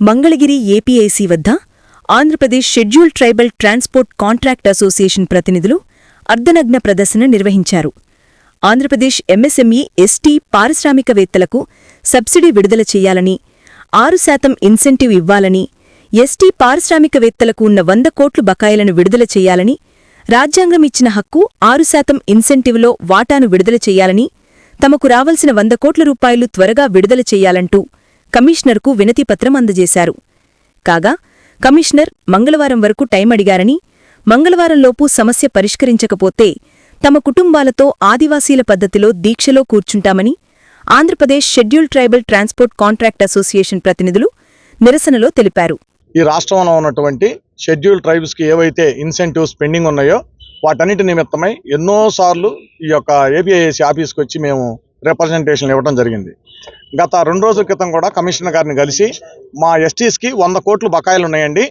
Mangalagiri APIIC వద్ద Andhra Pradesh schedule tribal transport contract association ప్రతినిధులు అర్ధనగ్న ప్రదర్శన నిర్వహించారు. ఆంధ్రప్రదేశ్ ఎంఎస్ఎంఈ ఎస్టీ పారిశ్రామికవేత్తలకు సబ్సిడీ విడుదల చేయాలని ఆరు శాతం ఇన్సెంటివ్ ఇవ్వాలని ఎస్టీ పారిశ్రామికవేత్తలకు ఉన్న వంద కోట్లు బకాయిలను విడుదల చేయాలని రాజ్యాంగం ఇచ్చిన హక్కు ఆరు శాతం ఇన్సెంటివ్లో వాటాను విడుదల చేయాలని తమకు రావలసిన వంద కోట్ల రూపాయలు త్వరగా విడుదల చేయాలంటూ కమిషనర్కు వినతిపత్రం అందజేశారు. కాగా కమిషనర్ మంగళవారం వరకు టైం అడిగారని మంగళవారంలోపు సమస్య పరిష్కరించకపోతే తమ కుటుంబాలతో ఆదివాసీల పద్ధతిలో దీక్షలో కూర్చుంటామని Andhra Pradesh schedule tribal transport contract association ప్రతినిధులు నిరసనలో తెలిపారు. ఈ రాష్ట్రంలో ఉన్నటువంటి షెడ్యూల్ ట్రైబ్స్కి ఏవైతే ఇన్సెంటివ్స్ పెండింగ్ ఉన్నాయో వాటన్నిటి నిమిత్తమై ఎన్నోసార్లు ఈ యొక్క ఏపీఐఎస్సీ ఆఫీస్కి వచ్చి మేము రిప్రజెంటేషన్లు ఇవ్వడం జరిగింది. గత రెండు రోజుల క్రితం కూడా కమిషనర్ గారిని కలిసి మా ఎస్టీస్కి వంద కోట్లు బకాయిలు ఉన్నాయండి.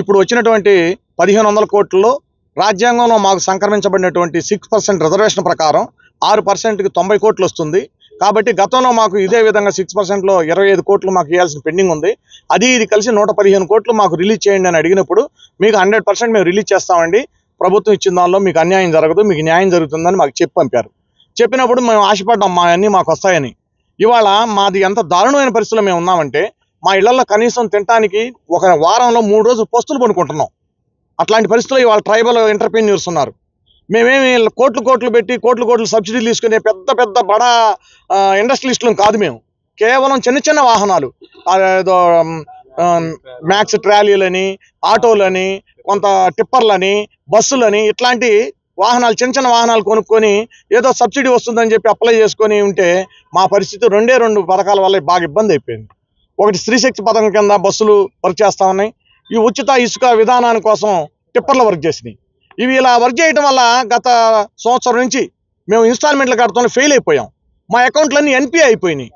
ఇప్పుడు వచ్చినటువంటి పదిహేను వందల కోట్లలో రాజ్యాంగంలో మాకు సంక్రమించబడినటువంటి సిక్స్ పర్సెంట్ రిజర్వేషన్ ప్రకారం ఆరు పర్సెంట్కి తొంభై కోట్లు వస్తుంది. కాబట్టి గతంలో మాకు ఇదే విధంగా సిక్స్ పర్సెంట్లో ఇరవై ఐదు కోట్లు మాకు ఇవ్వాల్సిన పెండింగ్ ఉంది. అది ఇది కలిసి నూట పదిహేను కోట్లు మాకు రిలీజ్ చేయండి అని అడిగినప్పుడు మీకు హండ్రెడ్ పర్సెంట్ మేము రిలీజ్ చేస్తామండి. ప్రభుత్వం ఇచ్చిన దానిలో మీకు అన్యాయం జరగదు మీకు న్యాయం జరుగుతుందని మాకు చెప్పి పంపారు. చెప్పినప్పుడు మేము ఆశపడ్డాం మా అన్నీ మాకు వస్తాయని. ఇవాళ మాది ఎంత దారుణమైన పరిస్థితిలో మేము ఉన్నామంటే మా ఇళ్ళలో కనీసం తినడానికి ఒక వారంలో మూడు రోజులు పస్తులు పనుకుంటున్నాం అట్లాంటి పరిస్థితుల్లో ఇవాళ ట్రైబల్ ఎంటర్ప్రీన్యూర్స్ ఉన్నారు. మేమేమి కోట్లు కోట్లు పెట్టి కోట్లు కోట్లు సబ్సిడీలు తీసుకునే పెద్ద పెద్ద బడా ఇండస్ట్రియలిస్టులు కాదు మేము. కేవలం చిన్న చిన్న వాహనాలు ఏదో మ్యాక్స్ ట్రాలీలని ఆటోలని కొంత టిప్పర్లని బస్సులని ఇట్లాంటి వాహనాలు చిన్న చిన్న వాహనాలు కొనుక్కొని ఏదో సబ్సిడీ వస్తుందని చెప్పి అప్లై చేసుకొని ఉంటే మా పరిస్థితి రెండే రెండు పథకాల వల్ల బాగా ఇబ్బంది అయిపోయింది. ఒకటి స్త్రీశక్తి పథకం కింద బస్సులు వర్క్ చేస్తా ఉన్నాయి. ఈ ఉచిత ఇసుక విధానాని కోసం టిప్పర్లు వర్క్ చేసినాయి. ఇవి ఇలా వర్క్ చేయడం వల్ల గత సంవత్సరం నుంచి మేము ఇన్స్టాల్మెంట్లు కడతాం ఫెయిల్ అయిపోయాం. మా అకౌంట్లన్నీ ఎన్పిఐ అయిపోయినాయి.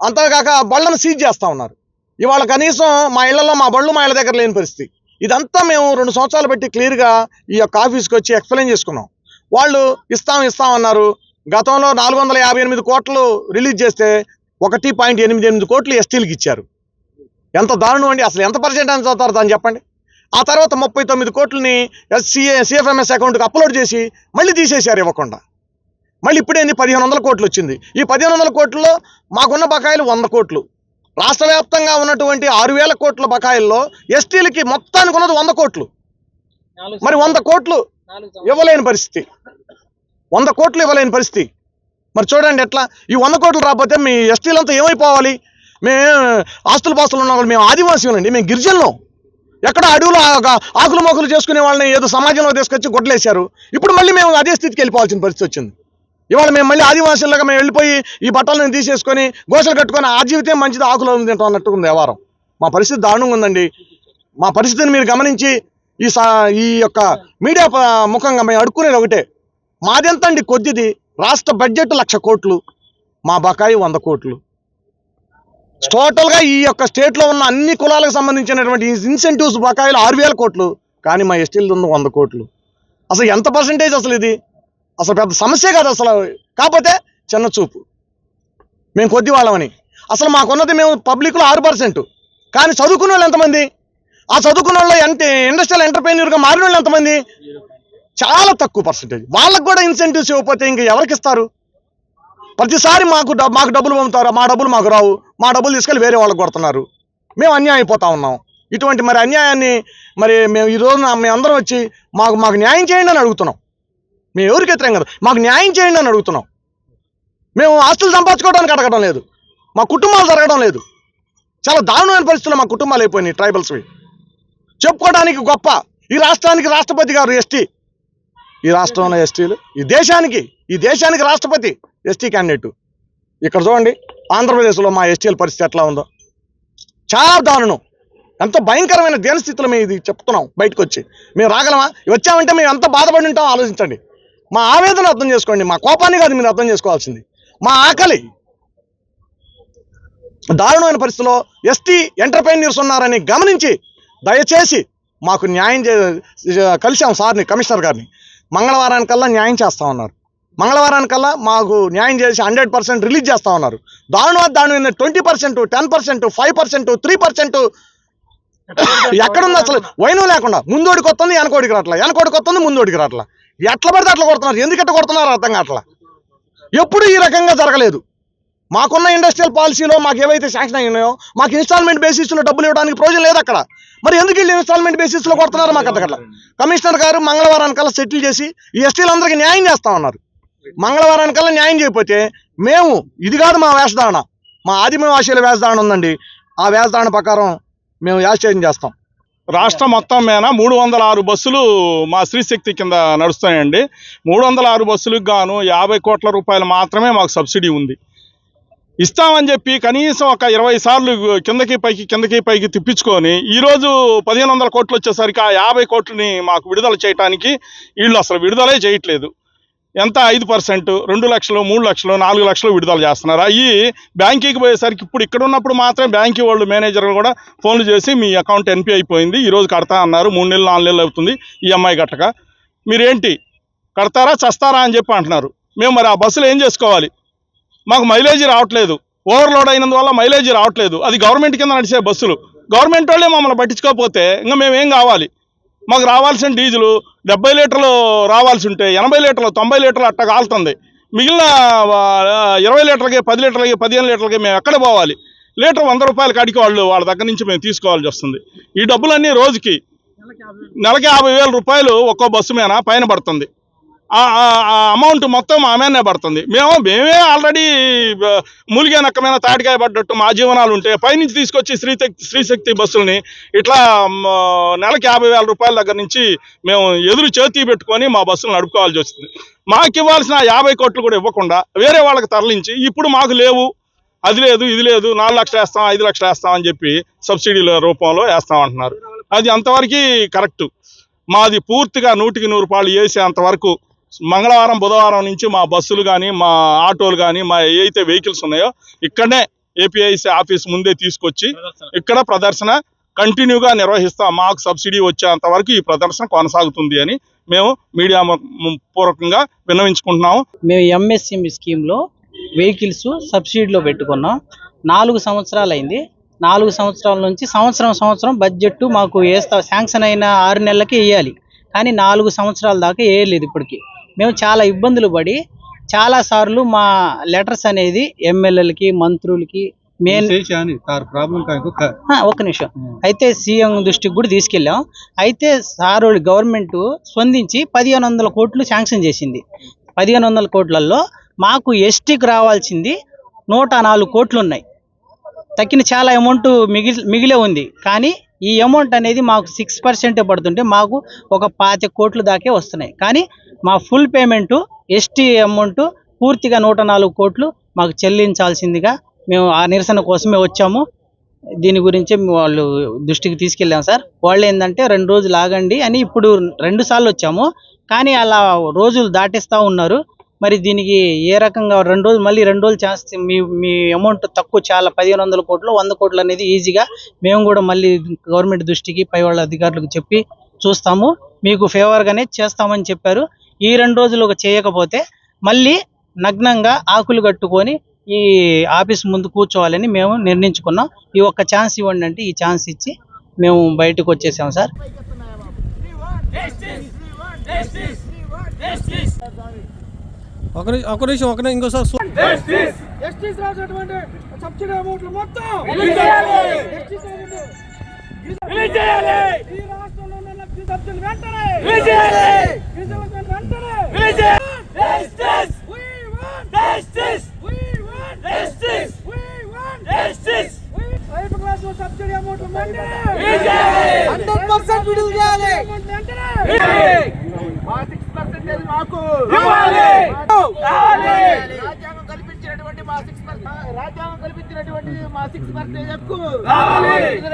అంతేకాక బళ్ళను సీజ్ చేస్తా ఉన్నారు. ఇవాళ కనీసం మా ఇళ్ళలో మా బళ్ళు మా ఇళ్ళ దగ్గర లేని పరిస్థితి. ఇదంతా మేము రెండు సంవత్సరాలు పెట్టి క్లియర్గా ఈ యొక్క ఆఫీస్కి వచ్చి ఎక్స్ప్లెయిన్ చేసుకున్నాం. వాళ్ళు ఇస్తాం ఇస్తాం అన్నారు. గతంలో నాలుగు వందల యాభై ఎనిమిది కోట్లు రిలీజ్ చేస్తే ఒకటి పాయింట్ ఎనిమిది ఎనిమిది కోట్లు ఎస్టీలకు ఇచ్చారు. ఎంత దారుణం అండి అసలు ఎంత పర్సెంట్ అని చదువుతారు దాన్ని చెప్పండి. ఆ తర్వాత ముప్పై తొమ్మిది కోట్లని ఎస్సీఏ సిఎఫ్ఎంఎస్ అకౌంట్కి అప్లోడ్ చేసి మళ్ళీ తీసేశారు ఇవ్వకుండా. మళ్ళీ ఇప్పుడేంది? పదిహేను వందల కోట్లు వచ్చింది. ఈ పదిహేను వందల కోట్లలో మాకున్న బకాయిలు వంద కోట్లు. రాష్ట్ర వ్యాప్తంగా ఉన్నటువంటి ఆరు వేల కోట్ల బకాయిల్లో ఎస్టీలకి మొత్తానికి ఉన్నది వంద కోట్లు. మరి వంద కోట్లు ఇవ్వలేని పరిస్థితి. వంద కోట్లు ఇవ్వలేని పరిస్థితి. మరి చూడండి ఎట్లా ఈ వంద కోట్లు రాకపోతే మీ ఎస్టీలంతా ఏమైపోవాలి? మేము ఆస్తులు పాస్తులు ఉన్న వాళ్ళు మేము ఆదివాసీలండి మేము గిరిజనులం. ఎక్కడ అడవులు ఆకులు మొక్కులు చేసుకునే వాళ్ళని ఏదో సమాజంలో తీసుకొచ్చి గొడ్లేశారు. ఇప్పుడు మళ్ళీ మేము అదే స్థితికి వెళ్ళిపోవాల్సిన పరిస్థితి వచ్చింది. ఇవాళ మేము మళ్ళీ ఆదివాసులుగా మేము వెళ్ళిపోయి ఈ బట్టలను తీసేసుకొని గోసలు కట్టుకొని ఆ జీవితం మంచిది ఆకులు తింటాం అన్నట్టుకుంది వ్యవహారం. మా పరిస్థితి దారుణంగా ఉందండి. మా పరిస్థితిని మీరు గమనించి ఈ సా ఈ యొక్క మీడియా ముఖంగా మేము అడుక్కునేది ఒకటే. మాదెంత అండి కొద్దిది? రాష్ట్ర బడ్జెట్ లక్ష కోట్లు మా బకాయి వంద కోట్లు. టోటల్గా ఈ యొక్క స్టేట్లో ఉన్న అన్ని కులాలకు సంబంధించినటువంటి ఇన్సెంటివ్స్ బకాయిలు ఆరు వేల కోట్లు కానీ మా ఎస్టీలు ఉంది వంద కోట్లు. అసలు ఎంత పర్సంటేజ్ అసలు ఇది? అసలు పెద్ద సమస్య కాదు అసలు. కాకపోతే చిన్న చూపు. మేము కొద్ది వాళ్ళమని. అసలు మాకున్నది మేము పబ్లిక్లో ఆరు పర్సెంట్. కానీ చదువుకున్న వాళ్ళు ఎంతమంది? ఆ చదువుకున్న వాళ్ళు ఎంత ఇండస్ట్రియల్ ఎంటర్ప్రైన్యూర్గా మారిన వాళ్ళు ఎంతమంది? చాలా తక్కువ పర్సెంటేజ్. వాళ్ళకు కూడా ఇన్సెంటివ్స్ ఇవ్వకపోతే ఇంక ఎవరికి ఇస్తారు? ప్రతిసారి మాకు మాకు డబ్బులు పంపుతారు? మా డబ్బులు మాకు రావు. మా డబ్బులు తీసుకెళ్ళి వేరే వాళ్ళకి కొడుతున్నారు. మేము అన్యాయం అయిపోతా ఉన్నాం. ఇటువంటి మరి అన్యాయాన్ని మరి మేము ఈ రోజున మేము అందరం వచ్చి మాకు మాకు న్యాయం చేయండి అని అడుగుతున్నాం. మేము ఎవరికి వ్యతిరేకం కదా. మాకు న్యాయం చేయండి అని అడుగుతున్నాం. మేము ఆస్తులు సంపాదించుకోవడానికి అడగడం లేదు. మా కుటుంబాలు జరగడం లేదు. చాలా దారుణమైన పరిస్థితుల్లో మా కుటుంబాలు అయిపోయినాయి ట్రైబల్స్వి చెప్పుకోవడానికి గొప్ప ఈ రాష్ట్రానికి రాష్ట్రపతి గారు ఎస్టీ. ఈ రాష్ట్రంలో ఎస్టీలు ఈ దేశానికి ఈ దేశానికి రాష్ట్రపతి ఎస్టీ క్యాండిడేట్. ఇక్కడ చూడండి ఆంధ్రప్రదేశ్లో మా ఎస్టీల పరిస్థితి ఎట్లా ఉందో. చాలా దారుణం. ఎంతో భయంకరమైన దీనస్థితిలో మేము ఇది చెప్తున్నాం బయటకు వచ్చి మేము రాగలమా? వచ్చామంటే మేము ఎంత బాధపడి ఉంటాం ఆలోచించండి. మా ఆవేదన అర్థం చేసుకోండి. మా కోపాన్ని కాదు మీరు అర్థం చేసుకోవాల్సింది. మా ఆకలి. దారుణమైన పరిస్థితిలో ఎస్టీ ఎంటర్ప్రైన్యూర్స్ ఉన్నారని గమనించి దయచేసి మాకు న్యాయం చే కలిసాం సార్ని కమిషనర్ గారిని. మంగళవారానికల్లా న్యాయం చేస్తా ఉన్నారు. మంగళవారానికల్లా మాకు న్యాయం చేసి హండ్రెడ్ పర్సెంట్ రిలీజ్ చేస్తా ఉన్నారు. దాని దాని twenty percent ten percent five percent three percent ఎక్కడుంది అసలు వైనం లేకుండా. ముందోడికి వస్తుంది వెనకోడికి రావట్లా. వెనకోడికి వస్తుంది ముందోడికి రావట్లా. ఎట్లా పడితే అట్లా కొడుతున్నారు. ఎందుకు ఎట్లా కొడుతున్నారు అర్థం కావట్లా. ఎప్పుడు ఈ రకంగా జరగలేదు. మాకున్న ఇండస్ట్రియల్ పాలసీలో మాకు ఏవైతే శాంక్షన్ అయినాయో మాకు ఇన్స్టాల్మెంట్ బేసిస్లో డబ్బులు ఇవ్వడానికి ప్రయోజనం లేదు అక్కడ. మరి ఎందుకు వీళ్ళు ఇన్స్టాల్మెంట్ బేసిస్లో కొడుతున్నారు మాకు అక్కడ కమిషనర్ గారు మంగళవారానికల్లా సెటిల్ చేసి ఈ ఎస్టీలందరికీ న్యాయం చేస్తామన్నారు మంగళవారానికల్లా న్యాయం చేయకపోతే మేము ఇది కాదు మా వేషధారణ. మా ఆదిమ భాషల వేషధారణ ఉందండి. ఆ వేషధారణ ప్రకారం మేము యాశ్చర్యం చేస్తాం. రాష్ట్రం మొత్తం మీద మూడు వందల ఆరు బస్సులు మా శ్రీశక్తి కింద నడుస్తాయండి మూడు వందల ఆరు బస్సులకు గాను యాభై కోట్ల రూపాయలు మాత్రమే మాకు సబ్సిడీ ఉంది. ఇస్తామని చెప్పి కనీసం ఒక ఇరవై సార్లు కిందకి పైకి కిందకి పైకి తిప్పించుకొని ఈరోజు పదిహేను వందల కోట్లు వచ్చేసరికి ఆ యాభై కోట్లని మాకు విడుదల చేయడానికి వీళ్ళు అసలు విడుదలే చేయట్లేదు. ఎంత? ఐదు పర్సెంట్. రెండు లక్షలు మూడు లక్షలు నాలుగు లక్షలు విడుదల చేస్తున్నారు? అవి బ్యాంకీకి పోయేసరికి ఇప్పుడు ఇక్కడ ఉన్నప్పుడు మాత్రమే బ్యాంకీ వాళ్ళు మేనేజర్లు కూడా ఫోన్లు చేసి మీ అకౌంట్ ఎన్పి అయిపోయింది. ఈరోజు కడతా అన్నారు. మూడు నెలలు నాలుగు నెలలు అవుతుంది ఈఎంఐ కట్టక మీరేంటి? కడతారా చస్తారా అని చెప్పి అంటున్నారు. మేము మరి ఆ బస్సులు ఏం చేసుకోవాలి? మాకు మైలేజీ రావట్లేదు. ఓవర్లోడ్ అయినందువల్ల మైలేజీ రావట్లేదు. అది గవర్నమెంట్ కింద నడిచే బస్సులు. గవర్నమెంట్ వాళ్ళే మమ్మల్ని పట్టించుకోకపోతే ఇంకా మేము కావాలి? మాకు రావాల్సిన డీజిల్ డెబ్బై లీటర్లు రావాల్సి ఉంటే ఎనభై లీటర్లు తొంభై లీటర్లు అట్ట కాలుతుంది మిగిలిన ఇరవై లీటర్లకి పది లీటర్లకి పదిహేను లీటర్లకి మేము ఎక్కడ పోవాలి? లీటర్ వంద రూపాయల కాడికి వాళ్ళు వాళ్ళ దగ్గర నుంచి మేము తీసుకోవాల్సి వస్తుంది. ఈ డబ్బులన్నీ రోజుకి నెలకి యాభై వేల రూపాయలు ఒక్కో బస్సు మీద పైన పడుతుంది. అమౌంట్ మొత్తం ఆమెనే పడుతుంది. మేము మేమే ఆల్రెడీ మూలిగా నక్కమైన తాటికాయ పడ్డట్టు మా జీవనాలు ఉంటే పైనుంచి తీసుకొచ్చి శ్రీశక్తి శ్రీశక్తి బస్సుల్ని ఇట్లా నెలకి యాభై వేల రూపాయల దగ్గర నుంచి మేము ఎదురు చేతి పెట్టుకొని మా బస్సులు నడుపుకోవాల్సి వస్తుంది మాకు ఇవ్వాల్సిన యాభై కోట్లు కూడా ఇవ్వకుండా వేరే వాళ్ళకి తరలించి ఇప్పుడు మాకు లేవు అది లేదు ఇది లేదు నాలుగు లక్షలు వేస్తాం ఐదు లక్షలు వేస్తాం అని చెప్పి సబ్సిడీల రూపంలో వేస్తాం అంటున్నారు. అది అంతవరకు కరెక్ట్ మాది పూర్తిగా నూటికి నూరు రూపాయలు వేసే అంతవరకు మంగళవారం బుధవారం నుంచి మా బస్సులు కానీ మా ఆటోలు కానీ మా ఏవైతే వెహికల్స్ ఉన్నాయో ఇక్కడనే ఏపీఐసి ఆఫీస్ ముందే తీసుకొచ్చి ఇక్కడ ప్రదర్శన కంటిన్యూగా నిర్వహిస్తాం. మాకు సబ్సిడీ వచ్చేంత వరకు ఈ ప్రదర్శన కొనసాగుతుంది అని మేము మీడియా పూర్వకంగా విన్నవించుకుంటున్నాము. మేము ఎంఎస్ఎంఈ స్కీమ్లో వెహికల్స్ సబ్సిడీలో పెట్టుకున్నాం. నాలుగు సంవత్సరాలు అయింది నాలుగు సంవత్సరాల నుంచి సంవత్సరం సంవత్సరం బడ్జెట్ మాకు వేస్తా శాంక్షన్ అయిన ఆరు నెలలకి వేయాలి కానీ నాలుగు సంవత్సరాల దాకా వేయలేదు ఇప్పటికి. మేము చాలా ఇబ్బందులు పడి చాలా సార్లు మా లెటర్స్ అనేది ఎమ్మెల్యేలకి మంత్రులకి మెయిన్ ఆ, ఒక్క నిమిషం. అయితే సీఎం దృష్టికి కూడా తీసుకెళ్ళాం. అయితే సార్ గవర్నమెంట్ స్పందించి పదిహేను వందల కోట్లు శాంక్షన్ చేసింది. పదిహేను వందల కోట్లలో మాకు ఎస్టీకి రావాల్సింది నూట నాలుగు కోట్లు ఉన్నాయి తక్కిన చాలా అమౌంట్ మిగిలి మిగిలే ఉంది. కానీ ఈ అమౌంట్ అనేది మాకు సిక్స్ పర్సెంటే పడుతుంటే మాకు ఒక పాతి కోట్లు దాకే వస్తున్నాయి. కానీ మా ఫుల్ పేమెంటు ఎస్టీ అమౌంట్ పూర్తిగా నూట నాలుగు కోట్లు మాకు చెల్లించాల్సిందిగా మేము ఆ నిరసన కోసమే వచ్చాము. దీని గురించి వాళ్ళు దృష్టికి తీసుకెళ్ళాం సార్. వాళ్ళు ఏంటంటే రెండు రోజులు ఆగండి అని ఇప్పుడు రెండు సార్లు వచ్చాము. కానీ అలా రోజులు దాటిస్తూ ఉన్నారు. మరి దీనికి ఏ రకంగా రెండు రోజులు మళ్ళీ రెండు రోజులు ఛాన్స్ మీ మీ అమౌంట్ తక్కువ చాలా పదిహేను వందల కోట్లు వంద కోట్లు అనేది ఈజీగా మేము కూడా మళ్ళీ గవర్నమెంట్ దృష్టికి పై వాళ్ళ అధికారులకు చెప్పి చూస్తాము. మీకు ఫేవర్గానే చేస్తామని చెప్పారు. ఈ రెండు రోజులు చేయకపోతే మళ్ళీ నగ్నంగా ఆకులు కట్టుకొని ఈ ఆఫీస్ ముందు కూర్చోవాలని మేము నిర్ణయించుకున్నాం. ఈ ఒక్క ఛాన్స్ ఇవ్వండి అంటే ఈ ఛాన్స్ ఇచ్చి మేము బయటకు వచ్చేసాం సార్. ఒక నిమిషం ఒక నిమిషం ఒక ఇంకోసారి ఎస్టీస్ రాసినటువంటి సబ్సిడీ అమౌంట్లు మొత్తం ఈ రాష్ట్రంలో ఉన్న లబ్ధి సబ్సిడీలు వెంటనే! వెంటనే! సబ్సిడీ వెంటనే! హండ్రెడ్ పర్సెంట్ విడుదల చేయాలి అమౌంట్ పర్సెంటేజ్ మాకు రాజ్యాంగం కల్పించినటువంటి మా సిక్స్ రాజ్యాంగం కల్పించినటువంటి మా సిక్స్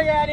చేయాలి